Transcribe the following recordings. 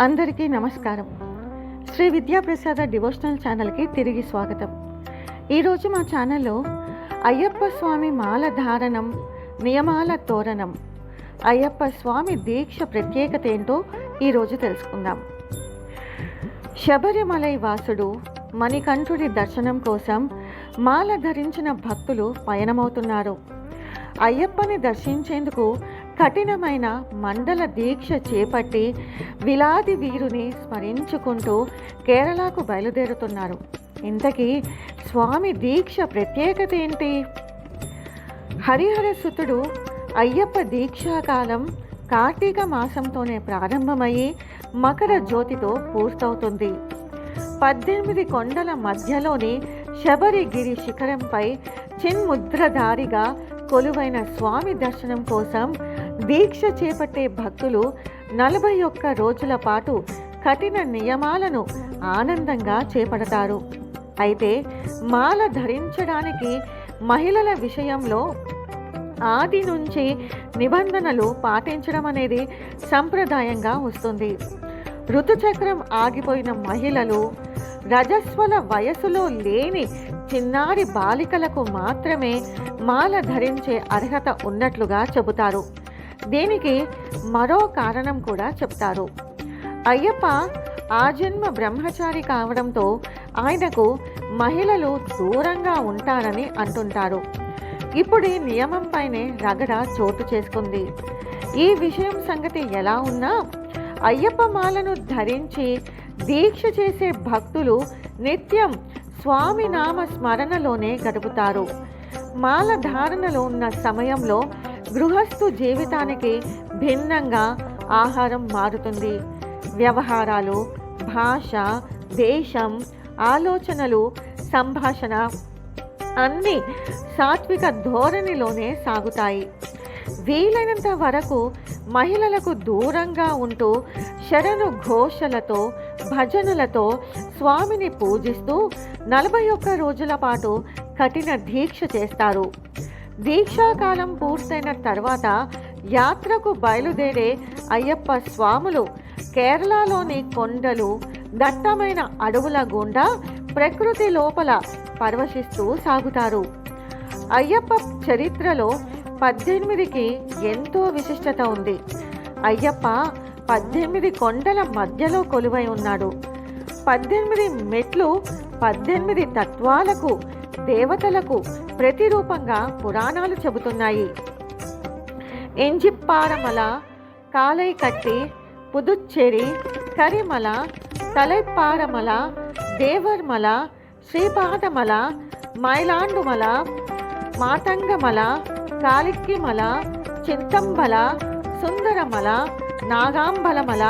అందరికీ నమస్కారం. శ్రీ విద్యాప్రసాద డివోషనల్ ఛానల్కి తిరిగి స్వాగతం. ఈరోజు మా ఛానల్లో అయ్యప్ప స్వామి మాల ధారణం నియమాల తోరణం అయ్యప్ప స్వామి దీక్ష ప్రత్యేకత ఏంటో ఈరోజు తెలుసుకుందాం. శబరిమలై వాసుడు మణికంఠుడి దర్శనం కోసం మాల ధరించిన భక్తులు పయనమవుతున్నారు. అయ్యప్పని దర్శించేందుకు కఠినమైన మండల దీక్ష చేపట్టి విలాది వీరుని స్మరించుకుంటూ కేరళకు బయలుదేరుతున్నారు. ఇంతకీ స్వామి దీక్ష ప్రత్యేకత ఏంటి? హరిహర సుతుడు అయ్యప్ప దీక్షాకాలం కార్తీక మాసంతోనే ప్రారంభమయ్యి మకర జ్యోతితో పూర్తవుతుంది. పద్దెనిమిది కొండల మధ్యలోని శబరిగిరి శిఖరంపై చిన్ముద్రధారిగా కొలువైన స్వామి దర్శనం కోసం దీక్ష చేపట్టే భక్తులు నలభై ఒక్క రోజుల పాటు కఠిన నియమాలను ఆనందంగా చేపడతారు. అయితే మాల ధరించడానికి మహిళల విషయంలో ఆది నుంచి నిబంధనలు పాటించడం అనేది సంప్రదాయంగా వస్తుంది. ఋతుచక్రం ఆగిపోయిన మహిళలు రజస్వల వయసులో లేని చిన్నారి బాలికలకు మాత్రమే మాల ధరించే అర్హత ఉన్నట్లుగా చెబుతారు. దీనికి మరో కారణం కూడా చెప్తారు. అయ్యప్ప ఆజన్మ బ్రహ్మచారి కావడంతో ఆయనకు మహిళలు దూరంగా ఉంటారని అంటుంటారు. ఇప్పుడు ఈ నియమంపైనే రగడ చోటు చేసుకుంది. ఈ విషయం సంగతి ఎలా ఉన్నా అయ్యప్ప మాలను ధరించి దీక్ష చేసే భక్తులు నిత్యం స్వామి నామ స్మరణలోనే గడుపుతారు. మాల ధారణలో ఉన్న సమయంలో గృహస్థు జీవితానికి భిన్నంగా ఆహారం మారుతుంది. వ్యవహారాలు భాష దేశం ఆలోచనలు సంభాషణ అన్నీ సాత్విక ధోరణిలోనే సాగుతాయి. వీలైనంత వరకు మహిళలకు దూరంగా ఉంటూ శరణు ఘోషలతో భజనలతో స్వామిని పూజిస్తూ నలభై ఒక్క రోజుల పాటు కఠిన దీక్ష చేస్తారు. దీక్షాకాలం పూర్తయిన తర్వాత యాత్రకు బయలుదేరే అయ్యప్ప స్వాములు కేరళలోని కొండలు దట్టమైన అడవుల గుండా ప్రకృతి లోపల పరవశిస్తూ సాగుతారు. అయ్యప్ప చరిత్రలో పద్దెనిమిదికి ఎంతో విశిష్టత ఉంది. అయ్యప్ప పద్దెనిమిది కొండల మధ్యలో కొలువై ఉన్నాడు. పద్దెనిమిది మెట్లు పద్దెనిమిది తత్వాలకు దేవతలకు ప్రతిరూపంగా పురాణాలు చెబుతున్నాయి. ఎంజిప్పారమల కాలైకట్టి పుదుచ్చేరి కరిమల తలైపారమల దేవర్మల శ్రీపాదమల మైలాండుమల మాతంగమల కాలిక్కిమల చింతంబల సుందరమల నాగాంబలమల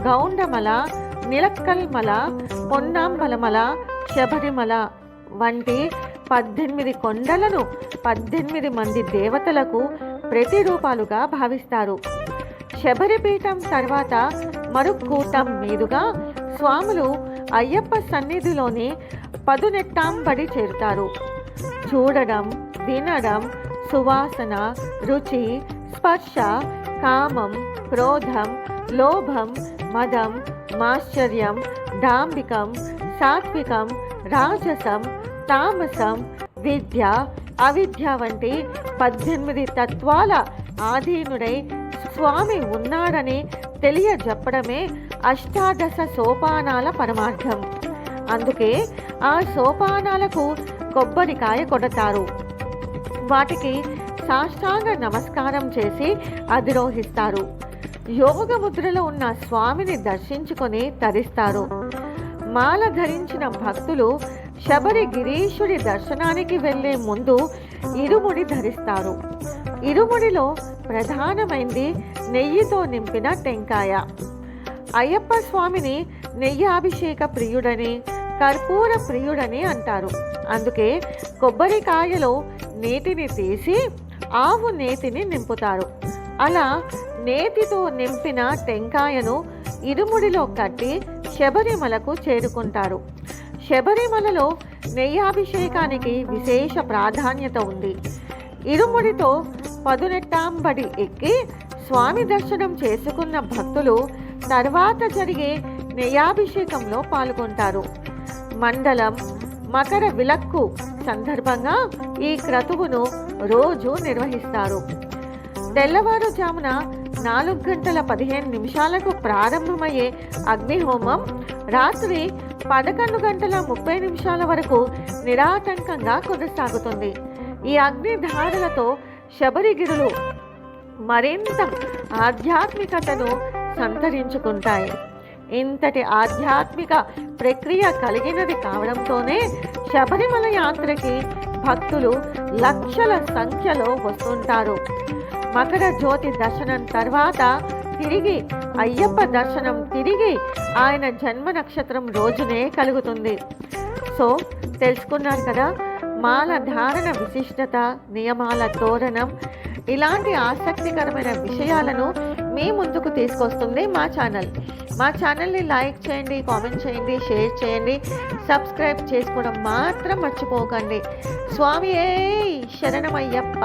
గౌండమల నిలక్కల్మల పొన్నాంబలమల శబరిమల వంటి పద్దెనిమిది కొండలను పద్దెనిమిది మంది దేవతలకు ప్రతిరూపాలుగా భావిస్తారు. శబరిపీఠం తర్వాత మరుక్కూటం మీదుగా స్వాములు అయ్యప్ప సన్నిధిలోని పదునెట్టాంబడి చేరుతారు. చూడడం వినడం సువాసన రుచి స్పర్శ కామం క్రోధం లోభం మదం మాశ్చర్యం డాంబికం సాత్వికం రాజసం తామసం విద్య అవిద్య వంటి పద్దెనిమిది తత్వాల ఆధీనుడై స్వామి ఉన్నాడని తెలియజెప్పడమే అష్టాదశ సోపానాల పరమార్థం. అందుకే ఆ సోపానాలకు కొబ్బరికాయ కొడతారు. వాటికి సాష్టాంగ నమస్కారం చేసి అధిరోహిస్తారు. యోగ ముద్రలో ఉన్న స్వామిని దర్శించుకొని తరిస్తారు. మాల ధరించిన భక్తులు శబరి గిరీశుడి దర్శనానికి వెళ్ళే ముందు ఇరుముడి ధరిస్తారు. ఇరుముడిలో ప్రధానమైంది నెయ్యితో నింపిన టెంకాయ. అయ్యప్ప స్వామిని నెయ్యి అభిషేక ప్రియుడని కర్పూర ప్రియుడని అంటారు. అందుకే కొబ్బరికాయలో నేతిని తీసి ఆవు నేతిని నింపుతారు. అలా నేతితో నింపిన టెంకాయను ఇరుముడిలో కట్టి శబరిమలకు చేరుకుంటారు. శబరిమలలో నెయ్యాభిషేకానికి విశేష ప్రాధాన్యత ఉంది. ఇరుముడితో పదునెట్టాంబడి ఎక్కి స్వామి దర్శనం చేసుకున్న భక్తులు తర్వాత జరిగే నెయ్యాభిషేకంలో పాల్గొంటారు. మండలం మకర విలక్కు సందర్భంగా ఈ క్రతువును రోజు నిర్వహిస్తారు. తెల్లవారుజామున నాలుగు గంటల పదిహేను నిమిషాలకు ప్రారంభమయ్యే అగ్నిహోమం రాత్రి పదకొండు గంటల ముప్పై నిమిషాల వరకు నిరాటంకంగా కొనసాగుతుంది. ఈ అగ్నిధారలతో శబరిగిరులు మరింత ఆధ్యాత్మికతను సంతరించుకుంటాయి. ఇంతటి ఆధ్యాత్మిక ప్రక్రియ కలిగినది కావడంతోనే శబరిమల యాత్రకి భక్తులు లక్షల సంఖ్యలో వస్తుంటారు. మకర జ్యోతి దర్శనం తర్వాత తిరిగి అయ్యప్ప దర్శనం తిరిగి ఆయన జన్మ నక్షత్రం రోజునే కలుగుతుంది. సో తెలుసుకున్నారు కదా మాల ధారణ విశిష్టత నియమాల తోరణం ఇలాంటి ఆసక్తికరమైన విషయాలను మీ ముందుకు తీసుకొస్తుంది మా ఛానల్. మా ఛానల్ని లైక్ చేయండి కామెంట్ చేయండి షేర్ చేయండి సబ్స్క్రైబ్ చేసుకోవడం మాత్రం మర్చిపోకండి. స్వామి ఏ శరణమయ్యప్ప!